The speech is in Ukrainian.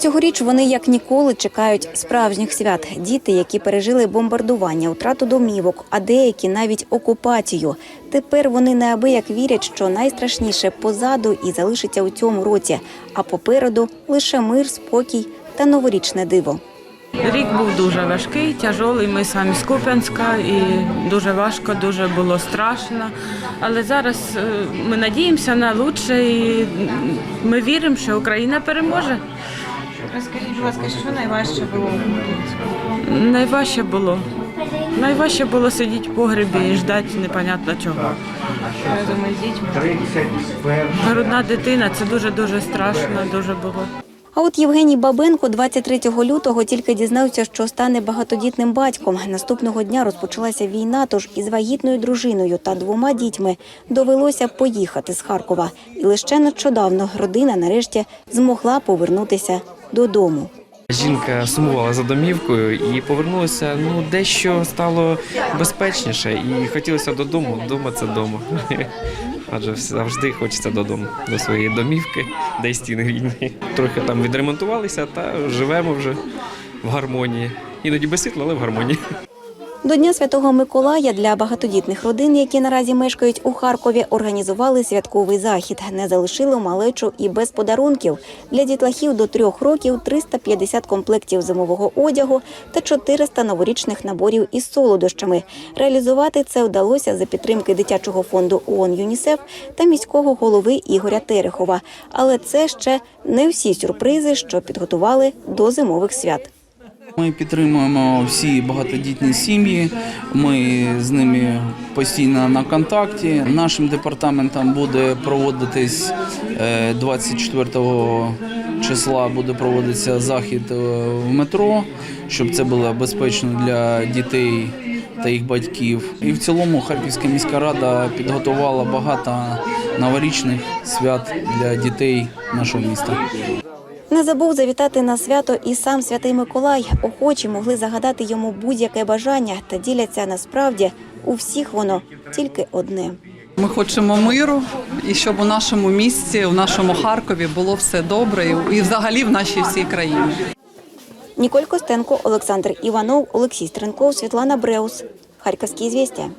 Цьогоріч вони як ніколи чекають справжніх свят. Діти, які пережили бомбардування, втрату домівок, а деякі навіть окупацію. Тепер вони неабияк вірять, що найстрашніше позаду і залишиться у цьому році. А попереду лише мир, спокій та новорічне диво. Рік був дуже важкий, тяжолий. Ми самі з Куп'янська і дуже важко, дуже було страшно. Але зараз е, ми надіємося на лучше і ми віримо, що Україна переможе. Розкажіть, будь ласка, що найважче було Куп'янську? Найважче було. Найважче було сидіти в погребі і ждати непонятно чого. дітьми? Грудна дитина це дуже дуже страшно, дуже було. А от Євгеній Бабенко 23 лютого тільки дізнався, що стане багатодітним батьком. Наступного дня розпочалася війна, тож із вагітною дружиною та двома дітьми довелося поїхати з Харкова. І лише нещодавно родина нарешті змогла повернутися додому. Жінка сумувала за домівкою і повернулася. Ну дещо стало безпечніше, і хотілося додому. Дома це дома. Адже завжди хочеться додому, до своєї домівки, де стіни рідні. Трохи там відремонтувалися та живемо вже в гармонії. Іноді без світла, але в гармонії. До Дня Святого Миколая для багатодітних родин, які наразі мешкають у Харкові, організували святковий захід. Не залишили малечу і без подарунків. Для дітлахів до трьох років 350 комплектів зимового одягу та 400 новорічних наборів із солодощами. Реалізувати це вдалося за підтримки дитячого фонду ООН ЮНІСЕФ та міського голови Ігоря Терехова. Але це ще не всі сюрпризи, що підготували до зимових свят. Ми підтримуємо всі багатодітні сім'ї. Ми з ними постійно на контакті. Нашим департаментом буде проводитись е, 24 числа буде проводитися захід е, в метро, щоб це було безпечно для дітей та їх батьків. І в цілому Харківська міська рада підготувала багато новорічних свят для дітей нашого міста. Не забув завітати на свято і сам святий Миколай. Охочі могли загадати йому будь-яке бажання та діляться насправді у всіх воно тільки одне. Ми хочемо миру і щоб у нашому місті, у нашому Харкові було все добре і- і взагалі в нашій всій країні. Ніколь Костенко, Олександр Іванов, Олексій Стренков, Світлана Бреус. Харківські звістя.